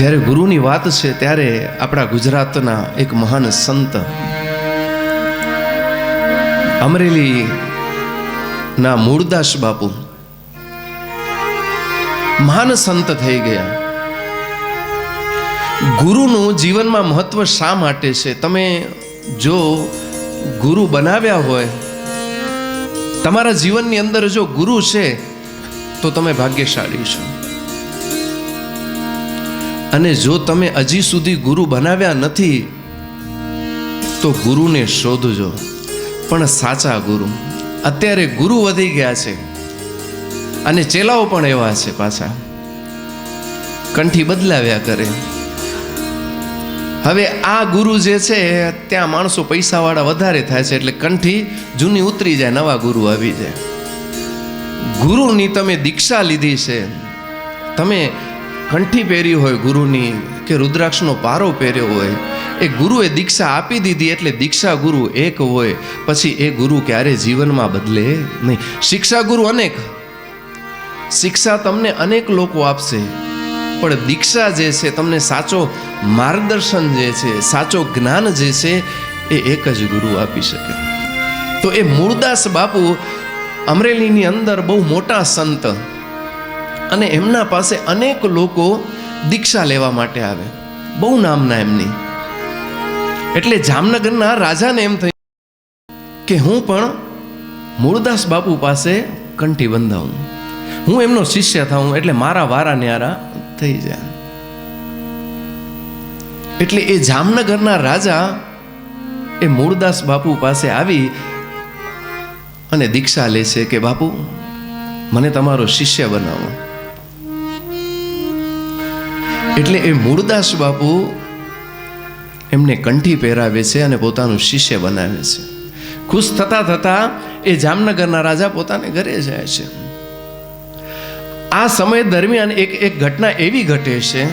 જ્યારે ગુરુની વાત છે ત્યારે આપણા ગુજરાતના એક મહાન સંત અમરેલી ના મૂળદાસ બાપુ મહાન સંત થઈ ગયા. ગુરુનું જીવનમાં મહત્વ શા માટે છે? તમે જો ગુરુ બનાવ્યા હોય, તમારા જીવનની અંદર જો ગુરુ છે, તો તમે ભાગ્યશાળી છો. અને જો તમે હજી સુધી ગુરુ બનાવ્યા નથી, તો ગુરુને શોધજો. પણ સાચા ગુરુ, અત્યારે ગુરુ વધી ગયા છે અને ચેલાઓ પણ એવા છે પાછા. કંઠી બદલાવ્યા કરે. હવે આ ગુરુ જે છે, ત્યાં માણસો પૈસાવાળા વધારે થાય છે, એટલે કંઠી જૂની ઉતરી જાય, નવા ગુરુ આવી જાય. ગુરુની તમે દીક્ષા લીધી છે. તમે કંઠી પહેરી હોય ગુરુની કે રુદ્રાક્ષનો પારો પહેર્યો હોય, એ ગુરુએ દીક્ષા આપી દીધી એટલે દીક્ષા ગુરુ એક હોય, પછી એ ગુરુ ક્યારે જીવનમાં બદલે નહીં. શિક્ષા ગુરુ અનેક. શિક્ષા તમને અનેક લોકો આપશે, પણ દીક્ષા જે છે તમને સાચો માર્ગદર્શન જે છે, સાચો જ્ઞાન જે છે, એ એક જ ગુરુ આપી શકે. તો એ મૂળદાસ બાપુ અમરેલીની અંદર બહુ મોટા સંત અને એમના પાસે અનેક લોકો દીક્ષા લેવા માટે આવે. બહુ નામના એમની. એટલે જામનગરના રાજાને એમ થયું કે હું પણ મૂળદાસ બાપુ પાસે કંઠી બંધાવું. હું એમનો શિષ્ય થાઉં એટલે મારા વારા ન્યારા થઈ જાય. એટલે એ જામનગરના રાજા એ મૂળદાસ બાપુ પાસે આવી અને દીક્ષા લે છે કે, બાપુ, મને તમારો શિષ્ય બનાવો. એટલે એ મૂળદાસ બાપુ એમને કંઠી પહેરાવે છે અને પોતાનું શિષ્ય બનાવે છે. ખુશ થતા થતા એ જામનગરના રાજા પોતાને ઘરે જાય છે. આ સમય દરમિયાન એક એક ઘટના એવી ઘટે છે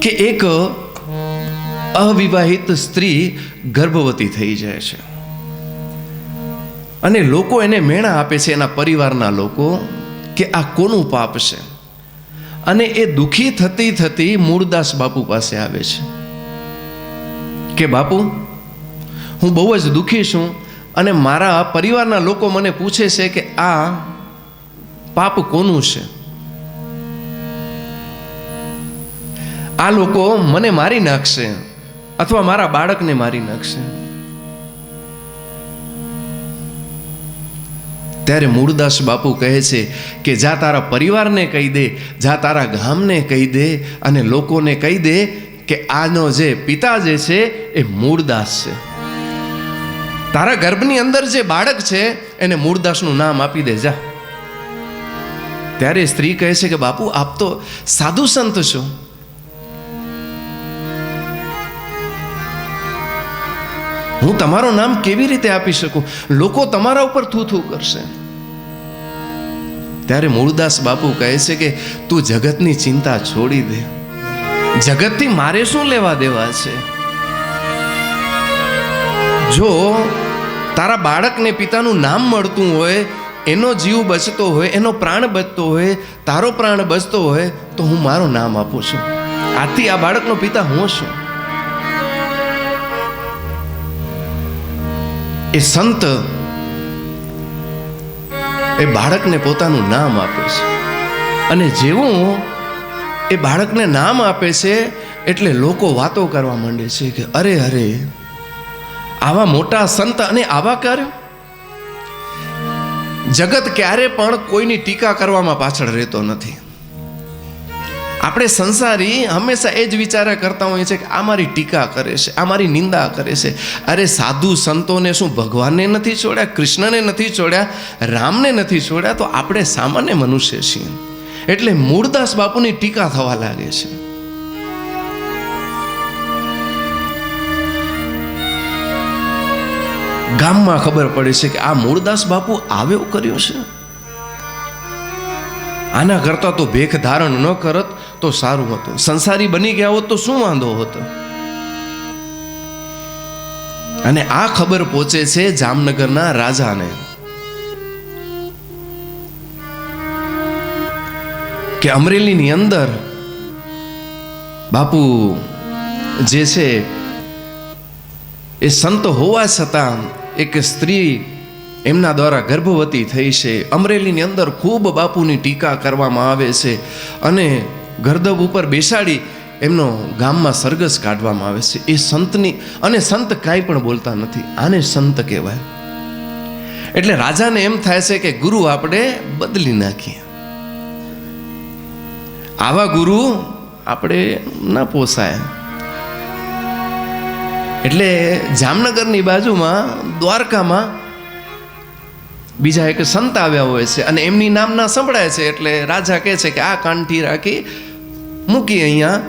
કે એક અવિવાહિત સ્ત્રી ગર્ભવતી થઈ જાય છે. અને લોકો એને મેણા આપે છે એના પરિવારના લોકો કે આ કોનું પાપ છે? અને એ દુઃખી થતી થતી મૂળદાસ બાપુ પાસે આવે છે. કે બાપુ, હું બહુ જ દુઃખી છું અને મારા પરિવારના લોકો મને પૂછે છે કે આ પાપ કોનું છે? આ લોકો મને મારી નાખશે અથવા મારા બાળકને મારી નાખશે. ત્યારે મૂળદાસ બાપુ કહે છે કે જા તારા પરિવારને કહી દે, જા તારા ગામને કહી દે અને લોકોને કહી દે કે આનો જે પિતા જે છે એ મૂળદાસ છે. તારા ગર્ભની અંદર જે બાળક છે એને મૂળદાસનું નામ આપી દે, જા. ત્યારે સ્ત્રી કહે છે કે, બાપુ, આપ તો સાધુ સંત છો. હું તમારું નામ કેવી રીતે આપી શકું? લોકો તમારા ઉપર થૂ થૂ કરશે. ત્યારે મૂળદાસ બાપુ કહે છે કે, તું જગતની ચિંતા છોડી દે. જગતથી મારે શું લેવા દેવા છે? જો તારા બાળકને પિતાનું નામ મળતું હોય, એનો જીવ બચતો હોય, એનો પ્રાણ બચતો હોય, તારો પ્રાણ બચતો હોય, તો હું મારું નામ આપું છું. આથી આ બાળકનો પિતા હું છું? એ સંત એ બાળકને પોતાનું નામ આપે છે. અને જેવું એ બાળકને નામ આપે છે, એટલે લોકો વાતો કરવા માંડે છે કે અરે અરે, આવા મોટા સંત અને આવા કાર્યો જગત ક્યારે પણ કોઈની ટીકા કરવામાં પાછળ રહેતો નથી. આપણે સંસારી હંમેશા એ જ વિચારે કરતા હોઈએ છીએ કે આ મારી ટીકા કરે છે, આ મારી નિંદા કરે છે. અરે સાધુ સંતોને શું ભગવાનને નથી છોડ્યા, કૃષ્ણને નથી છોડ્યા, રામને નથી છોડ્યા? તો આપણે સામાન્ય મનુષ્ય છીએ. એટલે મૂળદાસ બાપુની ટીકા થવા લાગે છે. ગામમાં ખબર પડે છે કે આ મૂળદાસ બાપુ આવ્યો કર્યો છે. આના કરતા તો ભેખ ધારણ ન કરત તો સારું હતું. સંસારી બની ગયા હોત તો શું વાંધો હતો? અને આ ખબર પહોંચે છે જામનગરના રાજાને. કે અમરેલીની અંદર બાપુ જે છે એ સંત હોવા છતાં એક સ્ત્રી એમના દ્વારા ગર્ભવતી થઈ છે. અમરેલીની અંદર ખૂબ બાપુની ટીકા કરવામાં આવે છે અને ગરદબ ઉપર બેસાડી એમનો ગામમાં સરગસ કાઢવામાં આવે છે. એ સંતની અને સંત કાંઈ પણ બોલતા નથી. આને સંત કહેવાય. એટલે રાજાને એમ થાય છે કે ગુરુ આપણે બદલી નાખીએ. આવા ગુરુ આપણે ના પોસાય. એટલે જામનગરની બાજુમાં દ્વારકામાં બીજા એક સંત આવ્યા હોય છે અને એમની નામના સંભળાય છે એટલે રાજા કહે છે કે આ કંઠી રાખી મૂકી અહીંયા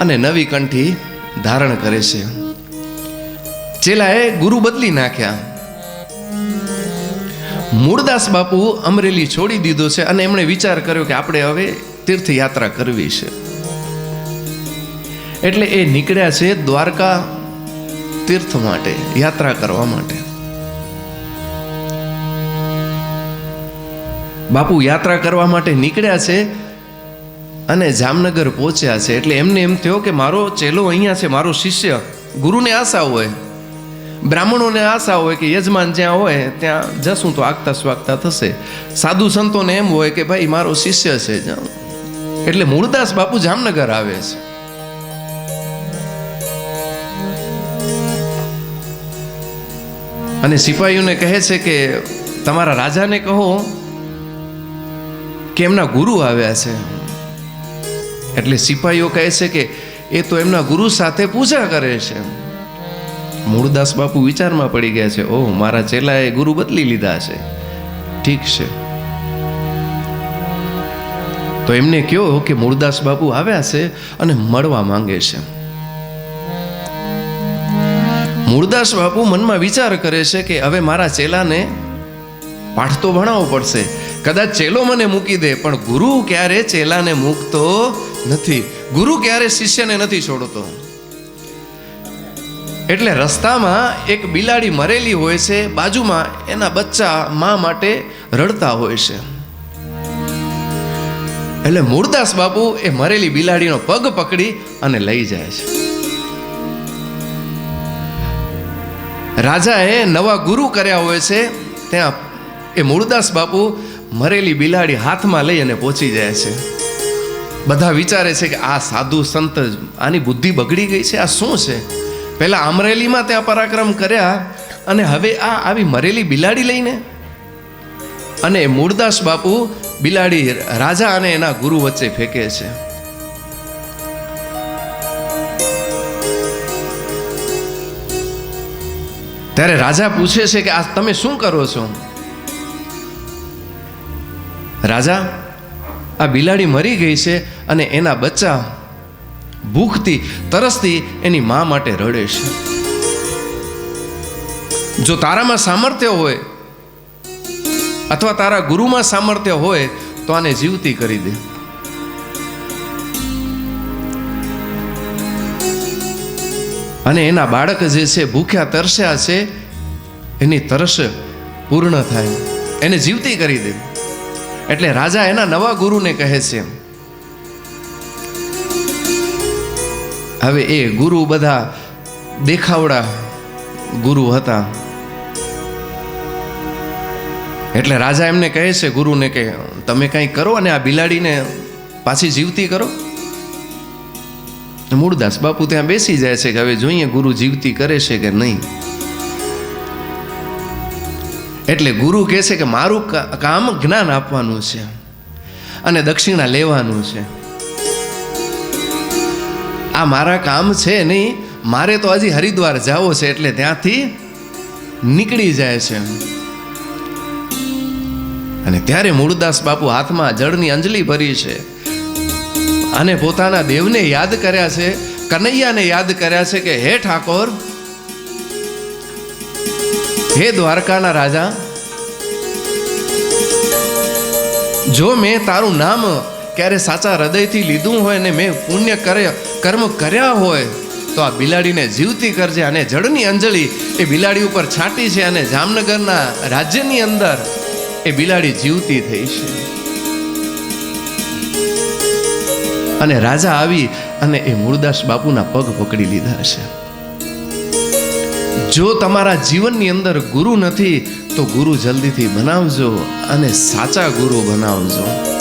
અને નવી કંઠી ધારણ કરે છે. ચેલાએ ગુરુ બદલી નાખ્યા. મૂળદાસ બાપુ અમરેલી છોડી દીધો છે અને એમણે વિચાર કર્યો કે આપણે હવે તીર્થયાત્રા કરવી છે. એટલે એ નીકળ્યા છે દ્વારકા તીર્થ માટે, યાત્રા કરવા માટે. બાપુ યાત્રા કરવા માટે નીકળ્યા છે અને જામનગર પહોંચ્યા છે. એટલે એમને એમ થયો કે મારો ચેલો અહીંયા છે, મારો શિષ્ય. ગુરુને આશા હોય, બ્રાહ્મણોને આશા હોય કે યજમાન જ્યાં હોય, ત્યાં જશું તો આગતા સ્વાગતા થશે. સાધુ સંતોને એમ હોય કે ભાઈ, મારો શિષ્ય છે. એટલે મૂળદાસ બાપુ જામનગર આવે છે. અને સિપાહીઓને કહે છે કે, તમારા રાજાને કહો કે એમના ગુરુ આવ્યા છે. એટલે સિપાહીઓ કહે છે કે એ તો એમના ગુરુ સાથે પૂજા કરે છે. મૂળદાસ બાપુ વિચારમાં પડી ગયા છે, ઓહ, મારા ચેલાએ ગુરુ બદલી લીધા છે. ઠીક છે. તો એમને કહો કે મૂળદાસ બાપુ આવ્યા છે અને મળવા માંગે છે. મૂળદાસ બાપુ મનમાં વિચાર કરે છે કે હવે મારા ચેલાને પાઠ તો ભણાવવો પડશે કદાચ ચેલો મને મૂકી દે, પણ ગુરુ ક્યારે ચેલાને મૂકતો નથી? ગુરુ ક્યારે શિષ્યને નથી છોડતો? એટલે રસ્તામાં એક બિલાડી મરેલી હોય છે, બાજુમાં એના બચ્ચા મા માટે રડતા હોય છે. એટલે મૂળદાસ બાપુ એ મરેલી બિલાડીનો પગ પકડી અને લઈ જાય છે. રાજાએ નવા ગુરુ કર્યા હોય છે, ત્યાં એ મૂળદાસ બાપુ મરેલી બિલાડી હાથમાં લઈ અને પહોંચી જાય છે. બધા વિચારે છે કે આ સાધુ સંત આની બુદ્ધિ બગડી ગઈ છે, આ શું છે? પહેલાં અમરેલીમાં ત્યાં પરાક્રમ કર્યા અને હવે આ આવી મરેલી બિલાડી લઈને? અને મૂળદાસ બાપુ બિલાડી રાજા અને એના ગુરુ વચ્ચે ફેંકે છે. ત્યારે રાજા પૂછે છે કે આ તમે શું કરો છો? રાજા, આ બિલાડી મરી ગઈ છે અને એના બચ્ચા ભૂખથી, તરસથી એની મા માટે રડે છે. જો તારામાં સામર્થ્ય હોય અથવા તારા ગુરુમાં સામર્થ્ય હોય, તો આને જીવતી કરી દે. અને એના બાળક જે છે, ભૂખ્યા, તરસ્યા છે, એની તરસ પૂર્ણ થાય. એને જીવતી કરી દે. એટલે રાજા એના નવા ગુરુને કહે છે, હવે એ ગુરુ બધા દેખાવડા ગુરુ હતા. એટલે રાજા એમને કહે છે ગુરુને કે, તમે કંઈ કરો અને આ બિલાડીને પાછી જીવતી કરો. મૂળદાસ બાપુ ત્યાં બેસી જાય છે કે હવે જોઈએ ગુરુ જીવતી કરે છે કે નહીં. એટલે ગુરુ કહે છે કે મારું કામ જ્ઞાન આપવાનું છે અને દક્ષિણા લેવાનું છે. આ મારા કામ છે નહીં, મારે તો હજી હરિદ્વાર જાવો છે એટલે ત્યાંથી નીકળી જાય છે. અને ત્યારે મૂળદાસ બાપુ હાથમાં જળની અંજલિ ભરી છે અને પોતાના દેવને યાદ કર્યા છે, કનૈયાને યાદ કર્યા છે કે, હે ઠાકોર હે દ્વારકાના રાજા, જો મેં તારું નામ ક્યારે સાચા હૃદયથી લીધું હોય ને મેં પુણ્ય કરે, કર્મ કર્યા હોય, તો આ બિલાડીને જીવતી કરજે અને જળની અંજલિ એ બિલાડી ઉપર છાંટી છે અને જામનગરના રાજ્યની અંદર એ બિલાડી જીવતી થઈ છે. અને રાજા આવી અને એ મુરદાસ બાપુના પગ પકડી લીધા હશે જો તમારા જીવનની અંદર ગુરુ નથી તો ગુરુ જલ્દીથી બનાવજો અને સાચા ગુરુ બનાવજો.